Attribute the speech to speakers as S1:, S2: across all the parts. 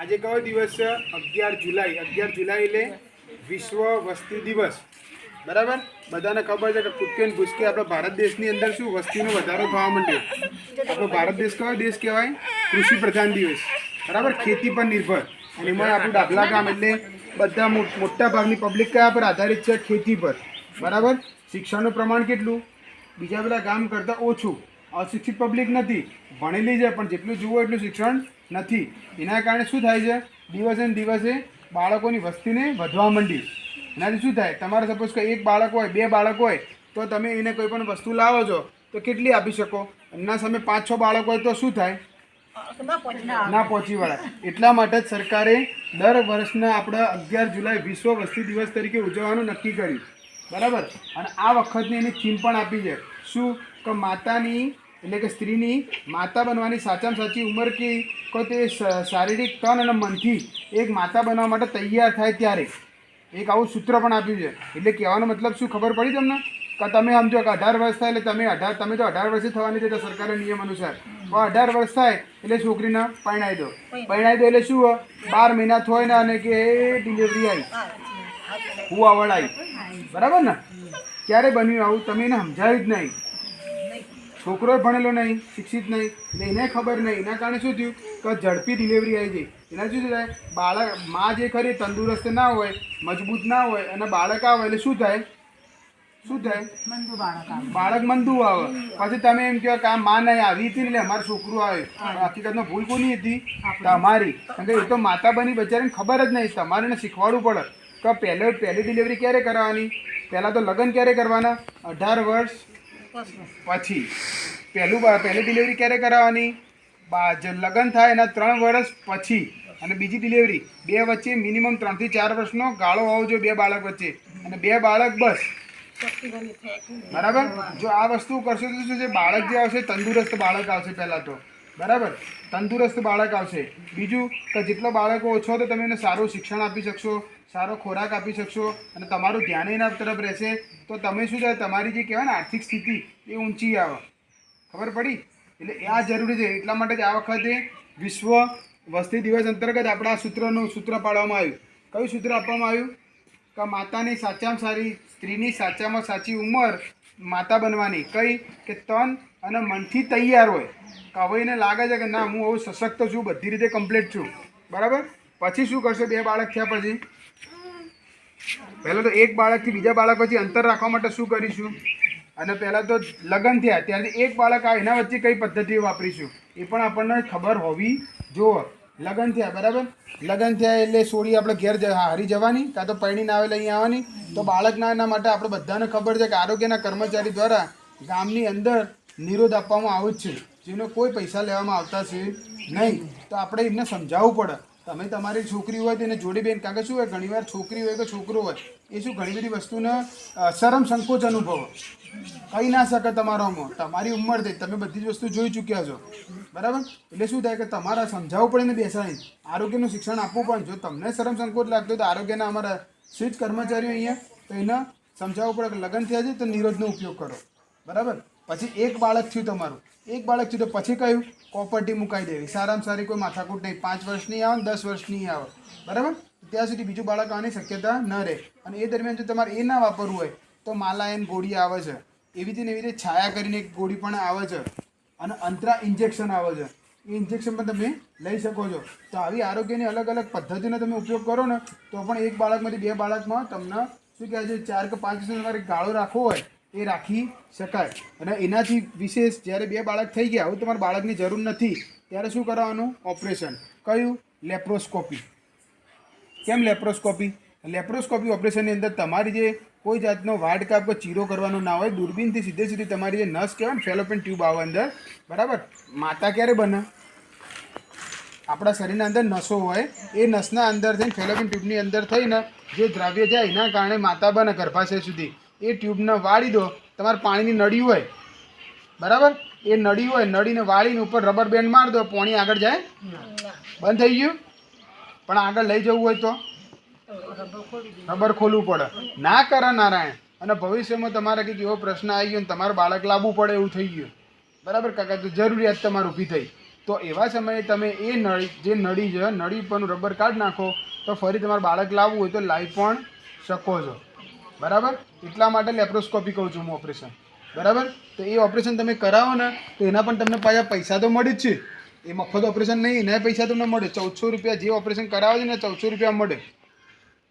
S1: આજે કયો દિવસ છે? અગિયાર જુલાઈ. અગિયાર જુલાઈ એટલે વિશ્વ વસ્તી દિવસ. બરાબર? બધાને ખબર છે કે કુટકે ને ભૂસકે આપણા ભારત દેશની અંદર શું વસ્તીનો વધારો થવા માંડ્યો. આપણો ભારત દેશ કયો દેશ કહેવાય? કૃષિ પ્રધાન દિવસ. બરાબર? ખેતી પર નિર્ભર. અને એમાં આપણું ડાબલા ગામ એટલે બધા મોટા ભાગની પબ્લિક કયા પર આધારિત છે? ખેતી પર. બરાબર? શિક્ષણનું પ્રમાણ કેટલું? બીજા બધા ગામ કરતાં ઓછું. અશિક્ષિત પબ્લિક નથી, ભણેલી છે, પણ જેટલું જુઓ એટલું શિક્ષણ નથી. એના કારણે શું થાય છે? દિવસે ને દિવસે બાળકોની વસ્તીને વધવા માંડી. એનાથી શું થાય? તમારે સપોઝ કે એક બાળક હોય, બે બાળક હોય, તો તમે એને કોઈ પણ વસ્તુ લાવો છો, તો કેટલી આપી શકો? એમના સામે પાંચ છ બાળક હોય તો શું થાય? ના પહોંચી વળાય એટલા માટે જ સરકારે દર વર્ષના આપણા અગિયાર જુલાઈ વિશ્વ વસ્તી દિવસ તરીકે ઉજવવાનું નક્કી કર્યું. બરાબર? અને આ વખતની એની થીમ પણ આપી છે. શું? કે માતાની એટલે કે સ્ત્રીની માતા બનવાની સાચામાં સાચી ઉંમર કે? કોઈ તે શારીરિક તન અને મનથી એક માતા બનવા માટે તૈયાર થાય ત્યારે? એક આવું સૂત્ર પણ આપ્યું છે. એટલે કહેવાનો મતલબ શું? ખબર પડી તમને? કે તમે સમજો કે અઢાર વર્ષ થાય એટલે તમે અઢાર તમે તો અઢાર વર્ષે થવાની છે તો સરકારના નિયમ અનુસાર. પણ અઢાર વર્ષ થાય એટલે છોકરીને પરણાવી દો. પરણાવી દો. એટલે શું? બાર મહિના થોય ને અને કે ડિલિવરી આવી. હું આવડ બરાબર ને? ક્યારે બન્યું આવું તમે એને સમજાયું જ નહીં. છોકરો ભણેલો નહીં શિક્ષિત નહીં એટલે એને ખબર નહીં. એના કારણે શું થયું? કે ઝડપી ડિલિવરી આવી ગઈ. એના શું થાય? બાળકમાં જે ખરી તંદુરસ્ત ના હોય મજબૂત ના હોય અને બાળક આવે એટલે શું થાય? શું થાય? બાળક મંદુ આવે. પછી તમે એમ કહો કે આ માં નહીં આવી હતી ને એટલે અમારું છોકરું આવે પણ હકીકતમાં ભૂલ કોની હતી? તમારી. કારણ કે એ તો માતા બની બચારીને ખબર જ નહીં. તમારે એને શીખવાડવું પડે. કે પહેલો, પહેલી ડિલિવરી ક્યારે કરાવવાની પહેલાં તો લગ્ન ક્યારે કરવાના? અઢાર વર્ષ પછી. પહેલું પહેલી ડિલિવરી ક્યારે કરાવવાની લગ્ન થાય એના ત્રણ વર્ષ પછી. અને બીજી ડિલિવરી બે વચ્ચે મિનિમમ ત્રણથી ચાર વર્ષનો ગાળો હોવો જોઈએ બે બાળક વચ્ચે. અને બે બાળક બસ. બરાબર? જો આ વસ્તુ કરશો તો શું છે બાળક જે આવશે, તંદુરસ્ત બાળક આવશે પહેલાં તો. બરાબર. તંદુરસ્ત બાળક આવશે. બીજું કે જેટલો બાળકો ઓછો તો તમે એને સારું શિક્ષણ આપી શકશો, સારો ખોરાક આપી શકશો અને તમારું ધ્યાન એના તરફ રહેશે, તો તમે શું થાય? તમારી જે કહેવાય ને આર્થિક સ્થિતિ એ ઊંચી આવે. ખબર પડી? એટલે એ આ જરૂરી છે. એટલા માટે જ આ વખતે વિશ્વ વસ્તી દિવસ અંતર્ગત આપણા સૂત્રનું સૂત્ર પાડવામાં આવ્યું. કયું સૂત્ર આપવામાં આવ્યું? કે માતાની સાચામાં સારી, સ્ત્રીની સાચામાં સાચી ઉંમર માતા બનવાની. કઈ? કે તન અને મનથી તૈયાર હોય. કે હવે એને લાગે છે કે ના, હું બહુ સશક્ત છું, બધી રીતે કમ્પ્લીટ છું. બરાબર? પછી શું કરશે બે બાળક થયા પછી? પહેલાં તો એક બાળકથી બીજા બાળક વચ્ચે અંતર રાખવા માટે શું કરીશું? અને પહેલાં તો લગ્ન થયા, ત્યારથી એક બાળક આવે એના વચ્ચે કઈ પદ્ધતિઓ વાપરીશું? એ પણ આપણને ખબર હોવી જોવે. લગ્ન થયા, બરાબર? લગ્ન થયા એટલે સોડી આપણે ઘેર હારી જવાની, કાં તો પરણીને આવેલા અહીં આવવાની. તો બાળકના એના માટે આપણે બધાને ખબર છે કે આરોગ્યના કર્મચારી દ્વારા ગામની અંદર નિરોધ આપવામાં આવે છે. જેનો કોઈ પૈસા લેવામાં આવતા છે નહીં, તો આપણે એમને સમજાવવું પડે. તમે તમારી છોકરી હોય તેને જોડી બેન, કારણ કે શું હોય, ઘણીવાર છોકરી હોય કે છોકરો હોય, એ શું ઘણી બધી વસ્તુને શરમ સંકોચ અનુભવો. કહી ના શકે તમારામાં. તમારી ઉંમર થઈ, તમે બધી જ વસ્તુ જોઈ ચૂક્યા છો. બરાબર? એટલે શું થાય કે તમારા સમજાવવું પડે ને બેસાડી આરોગ્યનું શિક્ષણ આપવું પણ, જો તમને શરમ સંકોચ લાગતો તો આરોગ્યના અમારા સ્વિચ કર્મચારીઓ અહીંયા તો એને સમજાવવું પડે કે લગ્ન થયા છે તો નિરોધનો ઉપયોગ કરો. બરાબર? પછી એક બાળક થયું તમારું. એક બાળક થયું તો પછી કયું? કોપર્ટી મુકાઈ દેવી. સારામાં સારી કોઈ માથાકૂટ નહીં. પાંચ વર્ષની આવે ને દસ વર્ષની આવે. બરાબર? ત્યાં સુધી બીજું બાળક આવવાની શક્યતા ન રહે. અને એ દરમિયાન જો તમારે એ ના વાપરવું હોય, તો માલાયન ગોળી આવે છે. એવી રીતે એવી રીતે છાયા કરીને એક ગોળી પણ આવે છે. અને અંતરા ઇન્જેક્શન આવે છે. એ ઇન્જેક્શન પણ તમે લઈ શકો છો. તો આવી આરોગ્યની અલગ અલગ પદ્ધતિનો તમે ઉપયોગ કરો ને, તો પણ એક બાળકમાંથી બે બાળકમાં તમને શું કહેવાય છે, ચાર કે પાંચ વર્ષનો તમારે ગાળો રાખવો હોય એ રાખી શકાય. અને એનાથી વિશેષ જ્યારે બે બાળક થઈ ગયા, હવે તમારે બાળકની જરૂર નથી, ત્યારે શું કરવાનું? ઓપરેશન. કયું? લેપ્રોસ્કોપી. કેમ લેપ્રોસ્કોપી? લેપ્રોસ્કોપી ઓપરેશનની અંદર તમારી જે કોઈ જાતનો વાડ કાપ કે ચીરો કરવાનો ના હોય, દૂરબીનથી સીધે સીધી તમારી જે નસ કહેવાય ને ફેલોપિન ટ્યુબ આવે અંદર. બરાબર? માતા ક્યારે બને? આપણા શરીરના અંદર નસો હોય, એ નસના અંદર થઈને ફેલોપિન ટ્યુબની અંદર થઈને જે દ્રવ્ય જાય, એના કારણે માતા બને ગર્ભાશય સુધી. એ ટ્યુબને વાળી દો તમારે પાણીની નળી હોય. બરાબર? એ નળી હોય નળીને વાળીને ઉપર રબર બેન્ડ માર દો પાણી આગળ જાય? બંધ થઈ ગયું? પણ આગળ લઈ જવું હોય તો? રબર ખોલવું પડે. ના કરે નારાયણ. અને ભવિષ્યમાં તમારે કંઈક એવો પ્રશ્ન આવી ગયો ને તમારે બાળક લાવવું પડે એવું થઈ ગયું. બરાબર? કાકા તો જરૂરિયાત તમારે ઊભી થઈ. તો એવા સમયે તમે એ નળી જે નળી છે નળી પરનું રબર કાઢ નાખો તો ફરી તમારે બાળક લાવવું હોય તો લાવી પણ શકો છો. બરાબર? એટલા માટે લેપ્રોસ્કોપી કહું છું હું ઓપરેશન. બરાબર? તો એ ઓપરેશન તમે કરાવો ને, તો એના પણ તમને પાછા પૈસા તો મળે જ છે. એ મફત ઓપરેશન નહીં, એના પૈસા તમને મળે. ચૌદસો રૂપિયા જે ઓપરેશન કરાવે છે ને, ચૌદસો રૂપિયા મળે.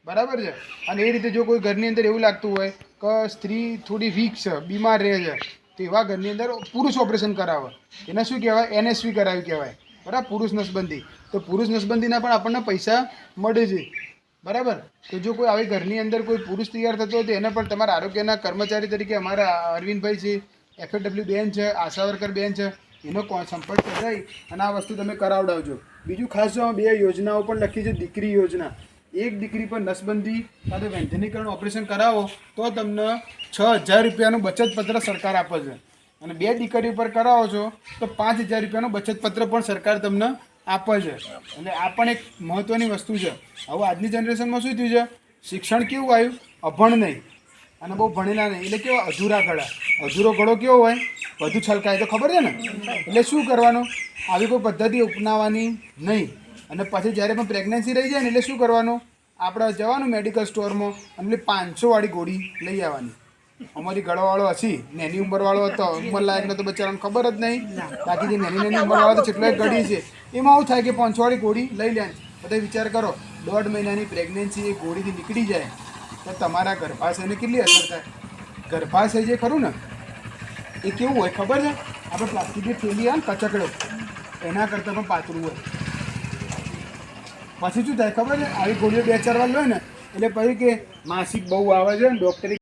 S1: બરાબર છે? અને એ રીતે જો કોઈ ઘરની અંદર એવું લાગતું હોય કે સ્ત્રી થોડી વીક છે, બીમાર રહે છે, તો એવા ઘરની અંદર પુરુષ ઓપરેશન કરાવે. એને શું કહેવાય? એનએસવી કરાવી કહેવાય. બરાબર? પુરુષ નસબંધી. તો પુરુષ નસબંધીના પણ આપણને પૈસા મળે છે. બરાબર? તો જો કોઈ આવી ઘરની અંદર કોઈ પુરુષ તૈયાર થતો હોય તો એને પણ તમારા આરોગ્યના કર્મચારી તરીકે અમારા અરવિંદભાઈ છે એફએડબ્લ્યુ બેન છે આશા વર્કર બેન છે, એનો સંપર્ક થઈ અને આ વસ્તુ તમે કરાવડાવજો. બીજું ખાસ જો બે યોજનાઓ પણ લખી છે, દીકરી યોજના. એક દીકરી પર નસબંધી કાં તો વૈધાનિકરણ ઓપરેશન કરાવો, તો તમને છ હજાર રૂપિયાનું બચત પત્ર સરકાર આપે છે. અને બે દીકરી પર કરાવો છો, તો પાંચ હજાર રૂપિયાનું બચત પત્ર પણ સરકાર તમને આપે છે. એટલે આ પણ એક મહત્ત્વની વસ્તુ છે. હવે આજની જનરેશનમાં શું થયું છે? શિક્ષણ કેવું આવ્યું? અભણ નહીં. અને બહુ ભણેલા નહીં. એટલે કેવા? અધૂરા ગળા. અધૂરો ગળો કેવો હોય? વધુ છલકાય તો ખબર છે ને? એટલે શું કરવાનું? આવી કોઈ પદ્ધતિ અપનાવવાની નહીં. અને પછી જ્યારે પણ પ્રેગ્નન્સી રહી જાય ને, એટલે શું કરવાનું? આપણે જવાનું મેડિકલ સ્ટોરમાં અને પાંચસોવાળી ગોળી લઈ આવવાની. અમારી ગળાવાળો હસી નેની ઉંમરવાળો હતો ઉંમર લાયકને તો બચારાને ખબર જ નહીં. બાકી જે નેની નેની ઉંમરવાળો તો કેટલાય ગળી છે. એમાં આવું થાય કે પાંચવાળી ગોળી લઈ લે બધા વિચાર કરો દોઢ મહિનાની પ્રેગ્નન્સી એ ગોળીથી નીકળી જાય. તો તમારા ગર્ભાશયને કેટલી અસર થાય? ગર્ભાશય જે ખરું ને એ કેવું હોય ખબર છે? આપણે પ્લાસ્ટિકની થેલી આવે ને કચકડો એના કરતાં પણ પાતળું હોય. પછી શું થાય ખબર છે? આવી ગોળીઓ બે ચાર વાર લો ને એટલે પછી કે માસિક બહુ આવે છે ને ડૉક્ટરે